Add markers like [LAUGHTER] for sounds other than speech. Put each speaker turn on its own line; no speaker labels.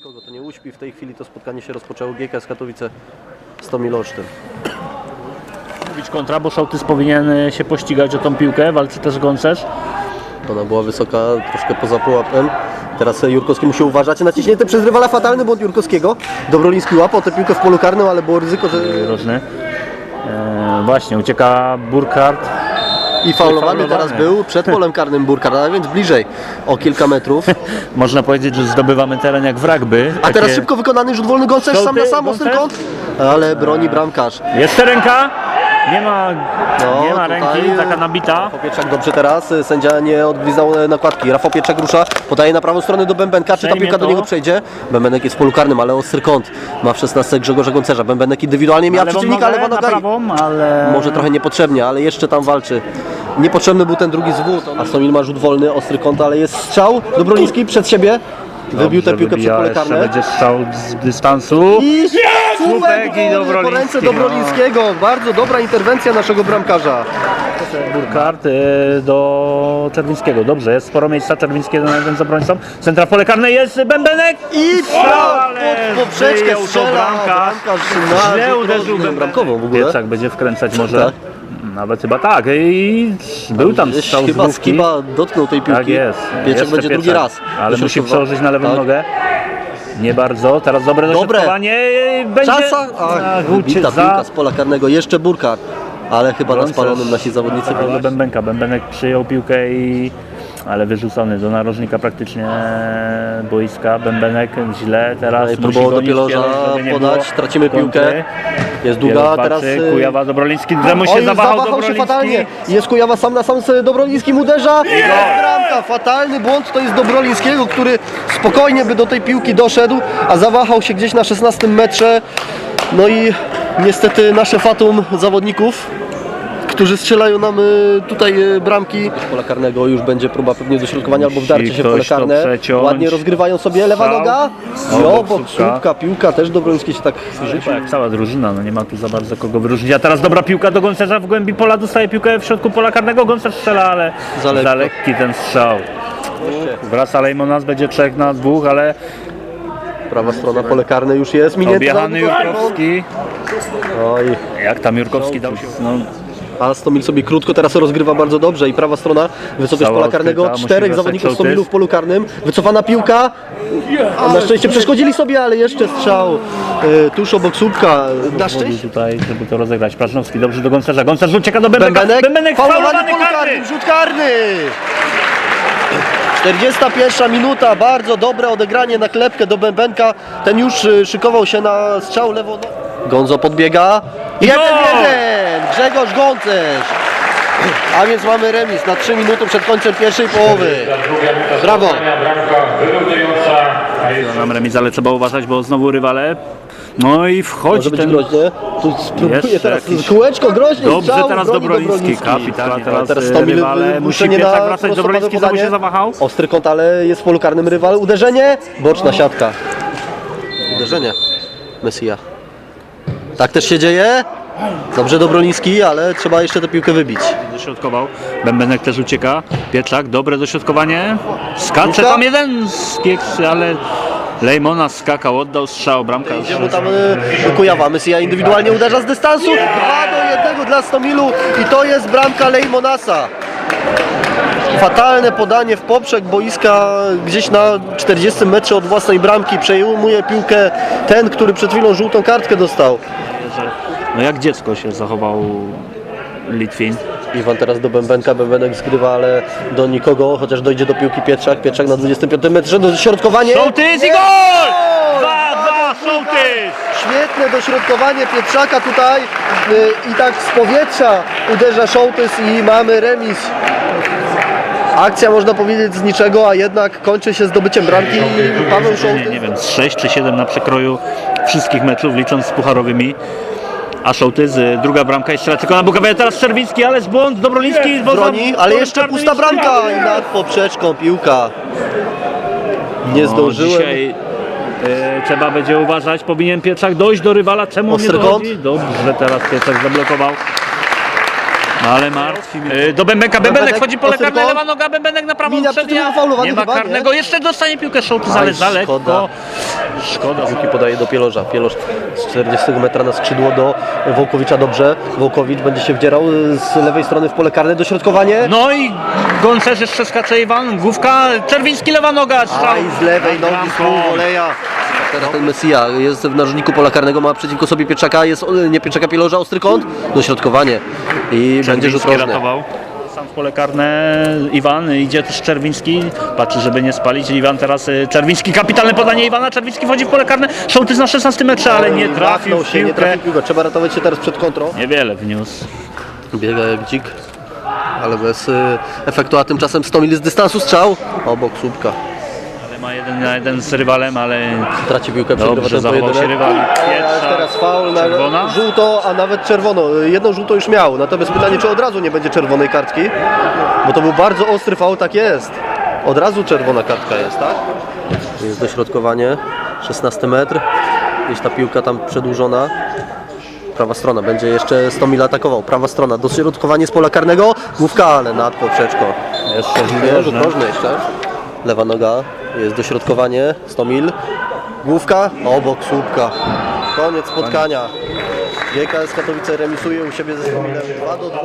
Nikogo to nie uśpi. W tej chwili to spotkanie się rozpoczęło. GKS Katowice 100 Olsztyn.
Mówić kontra, bo Sołtys powinien e, się pościgać o tą piłkę, walczy też Goncerz.
Ona była wysoka, troszkę poza pułapem. Teraz Jurkowski musi uważać. Naciśnięty przez rywala fatalny błąd Jurkowskiego. Dobroliński łapał tę piłkę w polu karnym, ale było ryzyko, że
Rożny. E, właśnie, ucieka Burkhardt.
I faulowany teraz był przed polem karnym Burkard, a więc bliżej o kilka metrów. [LAUGHS]
Można powiedzieć, że zdobywamy teren jak w rugby.
A teraz szybko wykonany rzut wolny Goncerz sam na sam ostry kąt, ale broni bramkarz.
Jeszcze ręka. Nie ma,
No,
nie ma
tutaj-
ręki, taka nabita.
Rafał Pietrzak dobrze teraz, sędzia nie odgwizdał e, nakładki. Rafał Pietrzak rusza, podaje na prawą stronę do Bębenka, czy ta
Przejmie
piłka do
to.
niego przejdzie? Bębenek jest w polu karnym, ale ostry kąt. Ma w 16 Grzegorza Goncerza. Bębenek indywidualnie miał
Lewą
przeciwnika,
nogę
lewa
na prawą, ale...
Może trochę niepotrzebnie, ale jeszcze tam walczy. Niepotrzebny był ten drugi zwód. Astomil ma rzut wolny, ostry kąt, ale jest strzał. Dobroniński przed siebie. Wybił tę
Dobrze
piłkę przed
wybija,
pole
jeszcze
karne.
będzie strzał z dystansu.
I
Słupek i Dobroliński,
ręce
no.
Dobrolińskiego. Bardzo dobra interwencja naszego bramkarza.
Burkhardt e, do Czerwińskiego. Dobrze, jest sporo miejsca Czerwińskiego na jeden z obrońcą. Centra pole karne jest Bębenek.
I
Strzał,
pod poprzeczkę
wyjął to
strzela.
bramkarz.
na
Źle
rzut
uderzył Bębenek.
bramkową w ogóle.
Pieczak będzie wkręcać może.
Tak.
Nawet chyba tak. I był tam
Gdzieś
strzał z
chyba
główki.
Skiba dotknął tej piłki.
Tak jest.
Pieczek
Jeszcze
będzie drugi raz.
Ale musi przełożyć na lewą
tak.
nogę. Nie bardzo. Teraz dobre dośrodkowanie. Będzie...
Czasa? Ach, wybita
za...
piłka z pola karnego. Jeszcze Burkhardt. Ale chyba na spalonym nasi zawodnicy byli.
Bębenka. Bębenek przyjął piłkę i... Ale wyrzucony do narożnika praktycznie boiska. Bębenek źle teraz
No i próbował do Pieloża podać. Tracimy piłkę. Jest długa,
Pielosz
teraz... y,
Kujawa, Dobroliński, temu się
Oj,
zawahał,
zawahał się
Dobroliński.
fatalnie. Jest Kujawa sam na sam z Dobrolińskim uderza. Jest bramka. Fatalny błąd to jest Dobrolińskiego, który spokojnie by do tej piłki doszedł, a zawahał się gdzieś na 16 metrze. No i niestety nasze fatum zawodników, którzy strzelają nam y, tutaj y, bramki. Z pola karnego już będzie próba pewnie dośrodkowania albo wdarcie się w pole
ktoś to
karne.
przeciąć.
Ładnie rozgrywają sobie lewa
Strzał.
noga.
O,
Jo,
słupka.
bo słupka, piłka też Dobroliński się tak
Chyba jak cała drużyna, no nie ma tu za bardzo kogo wyróżnić. A teraz dobra piłka do Goncerza w głębi pola, dostaje piłkę w środku pola karnego, Goncerz strzela, ale
Za
za, lekki ten strzał. Wraca Lejmonas, będzie trzech na dwóch, ale
Prawa strona pole karne już jest. Minięty
objechany. Jurkowski.
Oj,
Jak tam Jurkowski dał się... No,
A Stomil sobie krótko teraz rozgrywa bardzo dobrze i prawa strona z
Cała
pola karnego
odkryta,
czterech
wracać
zawodników
sołtys.
Stomilu w polu karnym. Wycofana piłka. A na szczęście przeszkodzili sobie, ale jeszcze strzał e, tuż obok słupka. Na szczęście.
tutaj, żeby to rozegrać. Prasznowski dobrze do Goncerza. Goncerz ucieka do Bębenka.
Bębenek,
Bębenek
faulowany w polu
karny.
karnym, rzut karny. 41 minuta, bardzo dobre odegranie na klepkę do Bębenka. Ten już e, szykował się na strzał lewo. Gonzo podbiega. Jeden, jeden! Grzegorz Goncerz. [CLEARS THROAT] A więc mamy remis na 3 minuty przed końcem pierwszej połowy. Brawo!
Nam remis, ale trzeba uważać, bo znowu rywale. No i wchodzi
Może być
ten...
groźnie. Tu spróbuje
Jeszcze
teraz
jakiś-
kółeczko groźnie.
Dobrze
strzał,
teraz
broni
Dobroliński, kapitalnie
Ale
teraz,
teraz
e,
Stomil
rywale, musi
wypuszczenie
Pieczak
na
wracać,
prostopadłe
znowu
podanie.
się zawahał.
Ostry kąt, ale jest w polu karnym rywal. Uderzenie, boczna siatka. Uderzenie. Messia. Tak też się dzieje. Dobrze Dobroliński, ale trzeba jeszcze tę piłkę wybić.
Dośrodkował. Bębenek też ucieka. Pieczak, dobre dośrodkowanie. Skacze tam jeden z Kieksy, ale Lejmona skakał, oddał strzał, bramka.
Idzie mu tam y, Kujawa. Messia indywidualnie uderza z dystansu. 2 do 1 dla Stomilu i to jest bramka Lejmonasa. Fatalne podanie w poprzek boiska gdzieś na 40 metrze od własnej bramki. Przejmuje piłkę ten, który przed chwilą żółtą kartkę dostał.
no jak dziecko się zachował Litwin.
Iwan teraz do Bębenka, Bębenek zgrywa, ale do nikogo, chociaż dojdzie do piłki Pietrzak, Pietrzak na 25 metrze, dośrodkowanie.
Sołtys i gol! 2-2 Sołtys!
Świetne dośrodkowanie Pietrzaka tutaj y, i tak z powietrza uderza Szołtys i mamy remis. Akcja można powiedzieć z niczego, a jednak kończy się zdobyciem bramki Paweł
Nie,
Szołtys.
nie wiem, z 6 czy 7 na przekroju wszystkich meczów, licząc z pucharowymi. A Sołtys, y, druga bramka jeszcze raz tylko na Bukawę, teraz Czerwiński, ale z błąd, Dobroliński z
Broni, ale jeszcze pusta bramka i nad poprzeczką piłka. Nie zdążyłem.
No, Dzisiaj e, trzeba będzie uważać, powinien Pietrzak dojść do rywala, czemu
Ostry
nie
kąt?
dochodzi? Dobrze, teraz Pietrzak zablokował. No ale martwi mnie. E, do Bębenka, Bębenek
Bębenek, ostry
karne,
kąt?
lewa noga, Bębenek na
przed tym faulowany
Nie ma
chyba, nie?
karnego, jeszcze dostanie piłkę
Aj,
ale za lekko.
szkoda.
Szkoda.
Piłki podaje do Pielorza. Pielosz z 40 metra na skrzydło do Wołkowicza dobrze. Wołkowicz będzie się wdzierał z lewej strony w pole karne. Dośrodkowanie.
No i Goncerz jeszcze skacze Iwan, główka, Czerwiński lewa noga, strzał.
Aj, z lewej nogi z
bramką.
pół woleja. Teraz ten Messia jest w narzędniku pola karnego, ma przeciwko sobie Pieczaka, jest o, nie Pieczaka Pielorza, ostry kąt, dośrodkowanie i będzie rzut rożny.
ratował. Sam w pole karne Iwan, idzie też Czerwiński, patrzy, żeby nie spalić. Iwan teraz, y, Czerwiński, kapitalne podanie Iwana, Czerwiński wchodzi w pole karne. Sołtys na 16 metrze, ale nie trafił
Machnął
w
się, nie
piłkę.
trafił piłkę. Trzeba ratować się teraz przed kontrą.
Niewiele wniósł.
Biega jak dzik, ale bez y, efektu, a tymczasem 100 mil z dystansu strzał. Obok słupka.
Ma jeden na jeden z rywalem, ale
Traci piłkę, przegrywa
dobrze
ten
zachował się
pojedynek.
rywal. Pierwsza
teraz faul na
czerwona.
żółto, a nawet czerwono. Jedną żółtą już miał. Natomiast pytanie, czy od razu nie będzie czerwonej kartki? Bo to był bardzo ostry faul, tak jest. Od razu czerwona kartka jest, tak? Jest dośrodkowanie, 16 metr. Gdzieś ta piłka tam przedłużona. Prawa strona, będzie jeszcze 100 mil atakował. Prawa strona, dośrodkowanie z pola karnego. Główka, ale nad poprzeczką.
Jeszcze
Nie, rzut jeszcze. Lewa noga, jest dośrodkowanie, 100 mil. Główka, obok słupka. Koniec spotkania. GKS Katowice remisuje u siebie ze 100 milem 2 do 2.